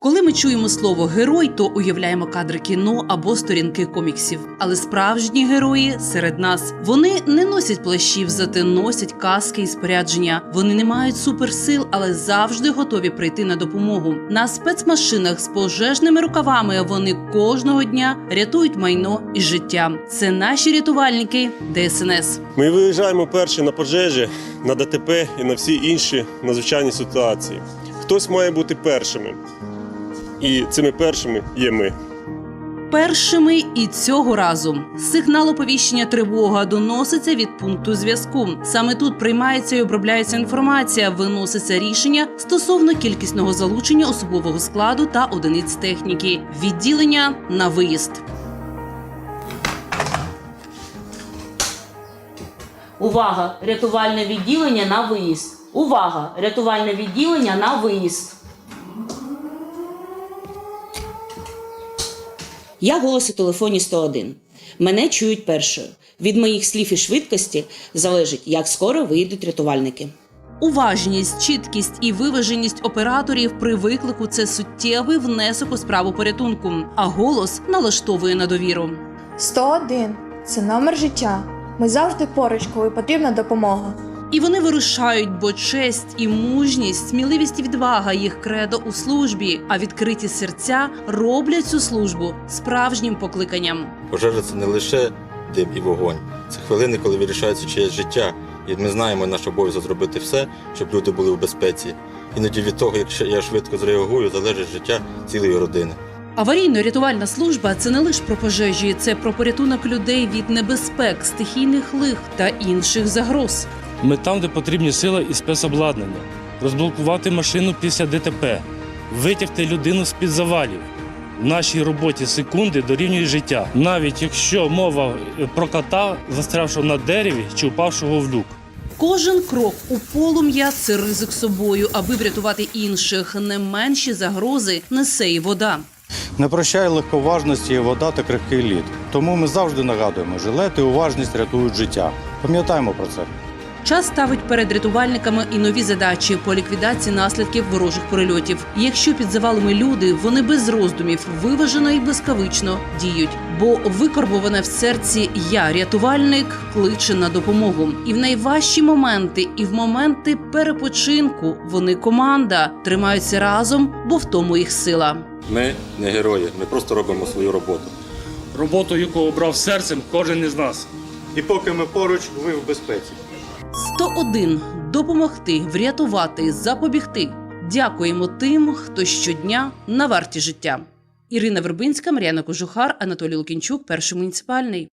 Коли ми чуємо слово герой, то уявляємо кадри кіно або сторінки коміксів. Але справжні герої серед нас вони не носять плащів, зате носять каски і спорядження. Вони не мають суперсил, але завжди готові прийти на допомогу. На спецмашинах з пожежними рукавами вони кожного дня рятують майно і життя. Це наші рятувальники ДСНС. Ми виїжджаємо перші на пожежі, на ДТП і на всі інші надзвичайні ситуації. Хтось має бути першими. І цими першими є ми. Першими і цього разу сигнал оповіщення тривога доноситься від пункту зв'язку. Саме тут приймається і обробляється інформація, виноситься рішення стосовно кількісного залучення особового складу та одиниць техніки. Відділення на виїзд. Увага! Рятувальне відділення на виїзд. Увага! Рятувальне відділення на виїзд. Я голос у телефоні 101. Мене чують першою. Від моїх слів і швидкості залежить, як скоро вийдуть рятувальники. Уважність, чіткість і виваженість операторів при виклику це суттєвий внесок у справу порятунку, а голос налаштовує на довіру. 101 – це номер життя. Ми завжди поруч, коли потрібна допомога. І вони вирушають, бо честь і мужність, сміливість і відвага їх кредо у службі, а відкриті серця роблять цю службу справжнім покликанням. Пожежа це не лише дим і вогонь. Це хвилини, коли вирішається чиєсь життя. І ми знаємо наш обов'язок зробити все, щоб люди були в безпеці. Іноді від того, якщо я швидко зреагую, залежить життя цілої родини. Аварійно-рятувальна служба це не лише про пожежі, це про порятунок людей від небезпек, стихійних лих та інших загроз. Ми там, де потрібні сила і спецобладнання, розблокувати машину після ДТП, витягти людину з під завалів. В нашій роботі секунди дорівнюють життя, навіть якщо мова е, про кота, застрявшого на дереві чи упавшого в люк. Кожен крок у полум'я це ризик собою, аби врятувати інших. Не менші загрози несе і вода. Не прощає легковажності і вода та крихкий лід. Тому ми завжди нагадуємо, жилет і уважність рятують життя. Пам'ятаємо про це. Час ставить перед рятувальниками і нові задачі по ліквідації наслідків ворожих перельотів. Якщо під завалами люди, вони без роздумів виважено і блискавично діють. Бо викорбоване в серці я рятувальник кличе на допомогу. І в найважчі моменти, і в моменти перепочинку вони команда тримаються разом, бо в тому їх сила. Ми не герої, ми просто робимо свою роботу. Роботу, яку обрав серцем кожен із нас. І поки ми поруч, ви в безпеці. 101. допомогти, врятувати, запобігти. Дякуємо тим, хто щодня на варті життя. Ірина Вербинська, Мар'яна Кожухар, Анатолій Лукінчук, перший муніципальний.